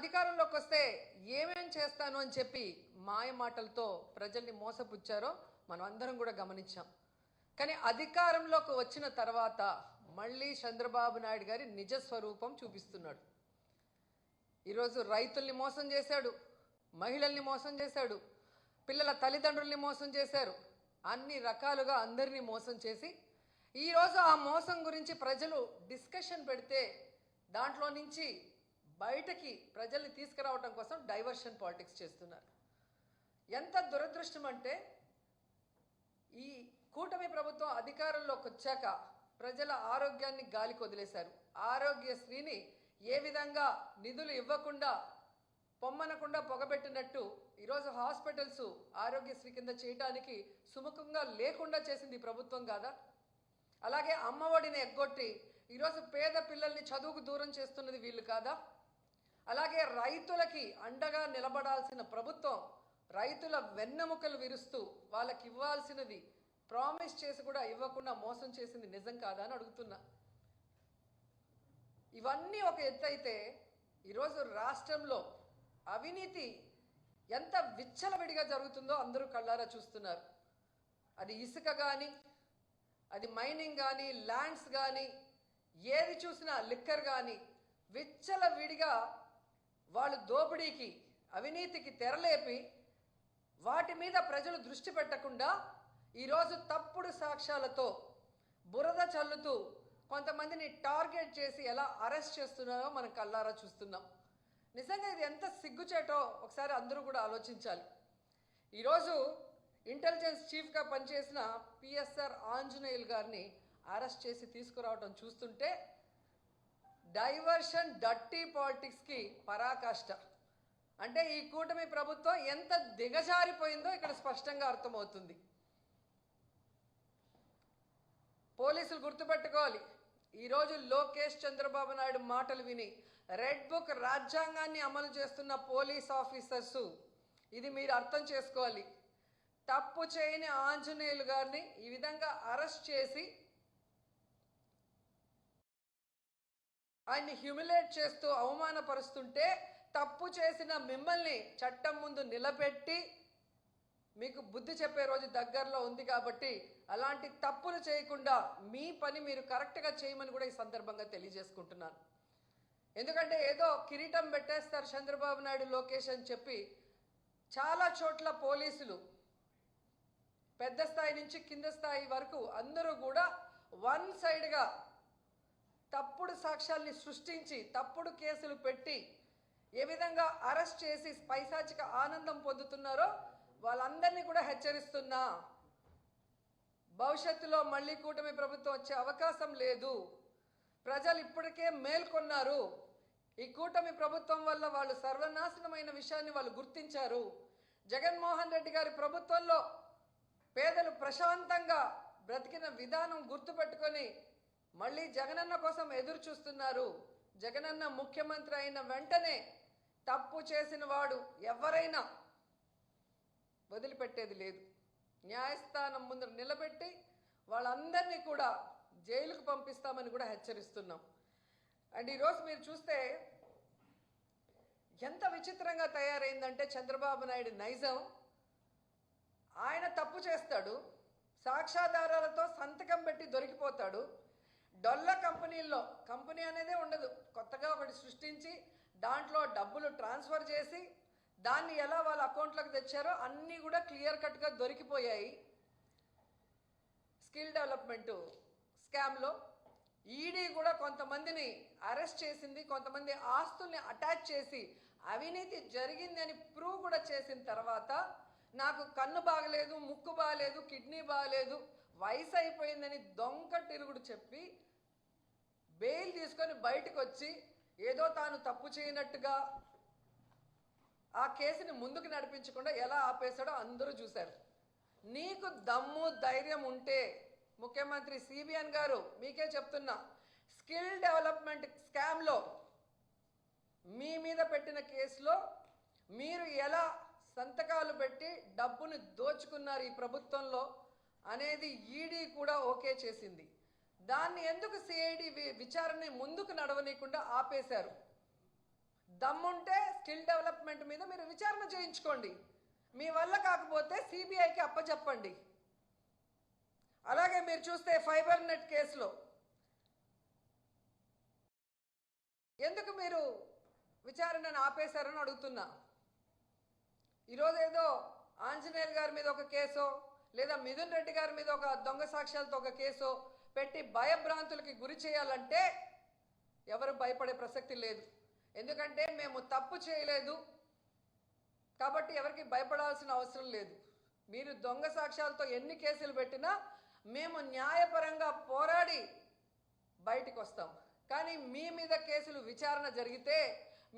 అధికారంలోకి వస్తే ఏమేం చేస్తాను అని చెప్పి మాయ మాటలతో ప్రజల్ని మోసపుచ్చారో మనం అందరం కూడా గమనించాం. కానీ అధికారంలోకి వచ్చిన తర్వాత మళ్ళీ చంద్రబాబు నాయుడు గారి నిజ స్వరూపం చూపిస్తున్నాడు. ఈరోజు రైతుల్ని మోసం చేశాడు మహిళల్ని మోసం చేశాడు పిల్లల తల్లిదండ్రుల్ని మోసం చేశారు అన్ని రకాలుగా అందరినీ మోసం చేసి ఈరోజు ఆ మోసం గురించి ప్రజలు డిస్కషన్ పెడితే దాంట్లో నుంచి బయటకి ప్రజల్ని తీసుకురావడం కోసం డైవర్షన్ పాలిటిక్స్ చేస్తున్నారు. ఎంత దురదృష్టం అంటే ఈ కూటమి ప్రభుత్వం అధికారంలోకి వచ్చాక ప్రజల ఆరోగ్యాన్ని గాలికి వదిలేశారు. ఆరోగ్యశ్రీని ఏ విధంగా నిధులు ఇవ్వకుండా పొమ్మనకుండా పొగబెట్టినట్టు ఈరోజు హాస్పిటల్స్ ఆరోగ్యశ్రీ కింద చేయటానికి సుముఖంగా లేకుండా చేసింది ప్రభుత్వం కాదా? అలాగే అమ్మఒడిని ఎగ్గొట్టి ఈరోజు పేద పిల్లల్ని చదువుకు దూరం చేస్తున్నది వీళ్ళు కాదా? అలాగే రైతులకి అండగా నిలబడాల్సిన ప్రభుత్వం రైతుల వెన్నెముకలు విరుస్తూ వాళ్ళకి ఇవ్వాల్సినది ప్రామిస్ చేసి కూడా ఇవ్వకుండా మోసం చేసింది నిజం కాదా అని అడుగుతున్నా. ఇవన్నీ ఒక ఎత్తు అయితే ఈరోజు రాష్ట్రంలో అవినీతి ఎంత విచ్చలవిడిగా జరుగుతుందో అందరూ కళ్ళారా చూస్తున్నారు. అది ఇసుక కానీ అది మైనింగ్ కానీ ల్యాండ్స్ కానీ ఏది చూసినా లిక్కర్ కానీ విచ్చలవిడిగా వాళ్ళు దోపిడీకి అవినీతికి తెరలేపి వాటి మీద ప్రజలు దృష్టి పెట్టకుండా ఈరోజు తప్పుడు సాక్ష్యాలతో బురద చల్లుతూ కొంతమందిని టార్గెట్ చేసి ఎలా అరెస్ట్ చేస్తున్నారో మనం కల్లారా చూస్తున్నాం. నిజంగా ఇది ఎంత సిగ్గుచేటో ఒకసారి అందరూ కూడా ఆలోచించాలి. ఈరోజు ఇంటెలిజెన్స్ చీఫ్గా పనిచేసిన పిఎస్ఆర్ ఆంజనేయులు గారిని అరెస్ట్ చేసి తీసుకురావడం చూస్తుంటే డైవర్షన్ డట్టి పాలిటిక్స్కి పరాకాష్ట. అంటే ఈ కూటమి ప్రభుత్వం ఎంత దిగజారిపోయిందో ఇక్కడ స్పష్టంగా అర్థమవుతుంది. పోలీసులు గుర్తుపెట్టుకోవాలి. ఈరోజు లోకేష్ చంద్రబాబు నాయుడు మాటలు విని రెడ్ బుక్ రాజ్యాంగాన్ని అమలు చేస్తున్న పోలీస్ ఆఫీసర్స్ ఇది మీరు అర్థం చేసుకోవాలి. తప్పు చేయని ఆంజనేయులు గారిని ఈ విధంగా అరెస్ట్ చేసి ఆయన్ని హ్యూమిలేట్ చేస్తూ అవమానపరుస్తుంటే తప్పు చేసిన మిమ్మల్ని చట్టం ముందు నిలబెట్టి మీకు బుద్ధి చెప్పే రోజు దగ్గరలో ఉంది కాబట్టి అలాంటి తప్పులు చేయకుండా మీ పని మీరు కరెక్ట్గా చేయమని కూడా ఈ సందర్భంగా తెలియజేసుకుంటున్నాను. ఎందుకంటే ఏదో కిరీటం పెట్టేస్తారు చంద్రబాబు నాయుడు లోకేష్ అని చెప్పి చాలా చోట్ల పోలీసులు పెద్ద స్థాయి నుంచి కింద స్థాయి వరకు అందరూ కూడా వన్ సైడ్గా తప్పుడు సాక్ష్యాల్ని సృష్టించి తప్పుడు కేసులు పెట్టి ఏ విధంగా అరెస్ట్ చేసి పైశాచిక ఆనందం పొందుతున్నారో వాళ్ళందరినీ కూడా హెచ్చరిస్తున్నా. భవిష్యత్తులో మళ్ళీ కూటమి ప్రభుత్వం వచ్చే అవకాశం లేదు. ప్రజలు ఇప్పటికే మేల్కొన్నారు ఈ కూటమి ప్రభుత్వం వల్ల వాళ్ళు సర్వనాశనమైన విషయాన్ని వాళ్ళు గుర్తించారు. జగన్మోహన్ రెడ్డి గారి ప్రభుత్వంలో పేదలు ప్రశాంతంగా బ్రతికిన విధానం గుర్తుపెట్టుకొని మళ్ళీ జగనన్న కోసం ఎదురు చూస్తున్నారు. జగనన్న ముఖ్యమంత్రి అయిన వెంటనే తప్పు చేసిన వాడు ఎవరైనా వదిలిపెట్టేది లేదు. న్యాయస్థానం ముందు నిలబెట్టి వాళ్ళందరినీ కూడా జైలుకు పంపిస్తామని కూడా హెచ్చరిస్తున్నాం. అండ్ ఈరోజు మీరు చూస్తే ఎంత విచిత్రంగా తయారైందంటే చంద్రబాబు నాయుడు నైజం. ఆయన తప్పు చేస్తాడు సాక్ష్యాధారాలతో సంతకం పెట్టి దొరికిపోతాడు డొల్ల కంపెనీల్లో కంపెనీ అనేదే ఉండదు. కొత్తగా ఒకటి సృష్టించి దాంట్లో డబ్బులు ట్రాన్స్ఫర్ చేసి దాన్ని ఎలా వాళ్ళ అకౌంట్లోకి తెచ్చారో అన్నీ కూడా క్లియర్ కట్గా దొరికిపోయాయి. స్కిల్ డెవలప్మెంట్ స్కామ్లో ఈడీ కూడా కొంతమందిని అరెస్ట్ చేసింది కొంతమంది ఆస్తుల్ని అటాచ్ చేసి అవినీతి జరిగింది అని ప్రూవ్ కూడా చేసిన తర్వాత నాకు కన్ను బాగలేదు ముక్కు బాగలేదు కిడ్నీ బాగలేదు వయసు అయిపోయిందని దొంగ తిరుగుడు చెప్పి బెయిల్ తీసుకొని బయటకు వచ్చి ఏదో తాను తప్పు చేయనట్టుగా ఆ కేసుని ముందుకు నడిపించకుండా ఎలా ఆపేశాడో అందరూ చూశారు. నీకు దమ్ము ధైర్యం ఉంటే ముఖ్యమంత్రి సిబిఎన్ గారు మీకే చెప్తున్నా స్కిల్ డెవలప్మెంట్ స్కామ్లో మీ మీద పెట్టిన కేసులో మీరు ఎలా సంతకాలు పెట్టి డబ్బును దోచుకున్నారు ఈ ప్రభుత్వంలో అనేది ఈడీ కూడా ఓకే చేసింది. దాన్ని ఎందుకు సిఐడి విచారణ ముందుకు నడవనీయకుండా ఆపేశారు? దమ్ముంటే స్కిల్ డెవలప్మెంట్ మీద మీరు విచారణ చేయించుకోండి. మీ వల్ల కాకపోతే సిబిఐకి అప్పచెప్పండి అలాగే మీరు చూస్తే ఫైబర్ నెట్ కేసులో ఎందుకు మీరు విచారణను ఆపేశారని అడుగుతున్నా. ఈరోజు ఏదో ఆంజనేయులు గారి మీద ఒక కేసో లేదా మిథున్ రెడ్డి గారి మీద ఒక దొంగ సాక్ష్యాలతో ఒక కేసో పెట్టి భయభ్రాంతులకి గురి చేయాలంటే ఎవరు భయపడే ప్రసక్తి లేదు. ఎందుకంటే మేము తప్పు చేయలేదు కాబట్టి ఎవరికి భయపడాల్సిన అవసరం లేదు. మీరు దొంగ సాక్ష్యాలతో ఎన్ని కేసులు పెట్టినా మేము న్యాయపరంగా పోరాడి బయటికి వస్తాం. కానీ మీ మీద కేసులు విచారణ జరిగితే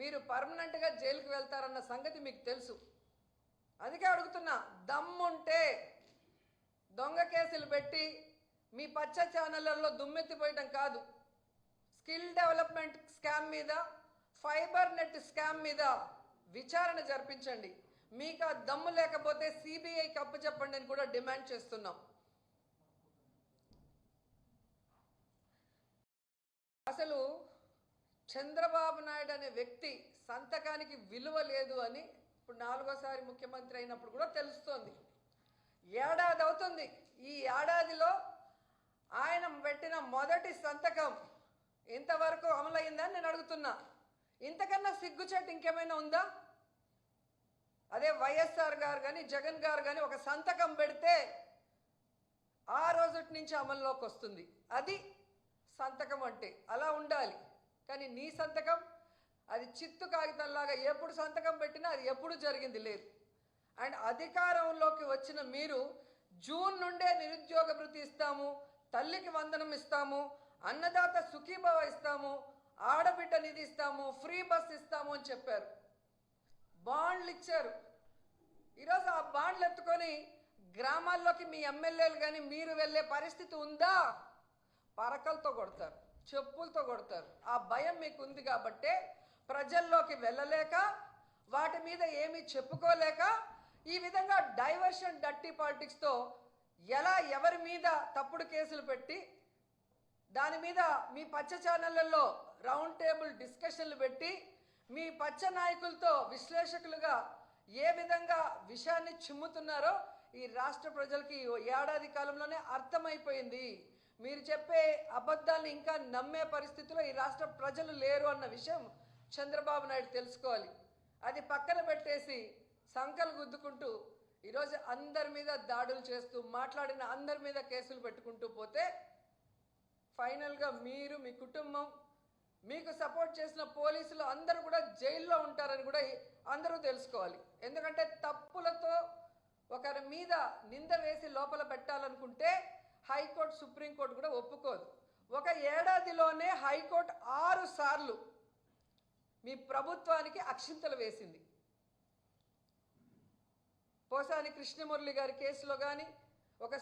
మీరు పర్మనెంట్గా జైలుకి వెళ్తారన్న సంగతి మీకు తెలుసు. అందుకే అడుగుతున్నా దమ్ముంటే దొంగ కేసులు పెట్టి మీ పచ్చ ఛానళ్ళలో దుమ్మెత్తిపోయటం కాదు. స్కిల్ డెవలప్మెంట్ స్కామ్ మీద ఫైబర్ నెట్ స్కామ్ మీద విచారణ జరిపించండి. మీకు ఆ దమ్ము లేకపోతే సిబిఐకి అప్పచెప్పండి అని కూడా డిమాండ్ చేస్తున్నాం. అసలు చంద్రబాబు నాయుడు అనే వ్యక్తి సంతకానికి విలువ లేదు అని ఇప్పుడు నాలుగోసారి ముఖ్యమంత్రి అయినప్పుడు కూడా తెలుస్తోంది. ఏడాది అవుతుంది. ఈ ఏడాదిలో ఆయన పెట్టిన మొదటి సంతకం ఇంతవరకు అమలైందని నేను అడుగుతున్నా. ఇంతకన్నా సిగ్గుచేటు ఇంకేమైనా ఉందా? అదే వైఎస్ఆర్ గారు కానీ జగన్ గారు కానీ ఒక సంతకం పెడితే ఆ రోజుటి నుంచి అమల్లోకి వస్తుంది. అది సంతకం అంటే అలా ఉండాలి. కానీ నీ సంతకం అది చిత్తు కాగితంలాగా ఎప్పుడు సంతకం పెట్టినా అది ఎప్పుడు జరిగింది లేదు. అండ్ అధికారంలోకి వచ్చిన మీరు జూన్ నుండే నిరుద్యోగ భృతి ఇస్తాము. తల్లికి వందనం ఇస్తాము అన్నదాత సుఖీభవ ఇస్తాము ఆడబిడ్డ నిధి ఇస్తాము ఫ్రీ బస్ ఇస్తాము అని చెప్పారు. బాండ్లు ఇచ్చారు. ఈరోజు ఆ బాండ్లు ఎత్తుకొని గ్రామాల్లోకి మీ ఎమ్మెల్యేలు కానీ మీరు వెళ్ళే పరిస్థితి ఉందా? పరకలతో కొడతారు చెప్పులతో కొడతారు. ఆ భయం మీకు ఉంది కాబట్టే ప్రజల్లోకి వెళ్ళలేక వాటి మీద ఏమీ చెప్పుకోలేక ఈ విధంగా డైవర్షన్ డట్టి పాలిటిక్స్తో ఎలా ఎవరి మీద తప్పుడు కేసులు పెట్టి దాని మీద మీ పచ్చ ఛానళ్ళలో రౌండ్ టేబుల్ డిస్కషన్లు పెట్టి మీ పచ్చ నాయకులతో విశ్లేషకులుగా ఏ విధంగా విషయాన్ని చిమ్ముతున్నారో ఈ రాష్ట్ర ప్రజలకి ఓ ఏడాది కాలంలోనే అర్థమైపోయింది. మీరు చెప్పే అబద్ధాలను ఇంకా నమ్మే పరిస్థితిలో ఈ రాష్ట్ర ప్రజలు లేరు అన్న విషయం చంద్రబాబు నాయుడు తెలుసుకోవాలి. అది పక్కన పెట్టేసి సంకలు గుద్దుకుంటూ ఈరోజు అందరి మీద దాడులు చేస్తూ మాట్లాడిన అందరి మీద కేసులు పెట్టుకుంటూ పోతే ఫైనల్గా మీరు మీ కుటుంబం మీకు సపోర్ట్ చేసిన పోలీసులు అందరూ కూడా జైల్లో ఉంటారని కూడా అందరూ తెలుసుకోవాలి. ఎందుకంటే తప్పులతో ఒకరి మీద నింద వేసి లోపల పెట్టాలనుకుంటే హైకోర్టు సుప్రీంకోర్టు కూడా ఒప్పుకోదు. ఒక ఏడాదిలోనే హైకోర్టు ఆరు సార్లు మీ ప్రభుత్వానికి అక్షింతలు వేసింది. పోసాని కృష్ణమురళి గారి కేసులో కానీ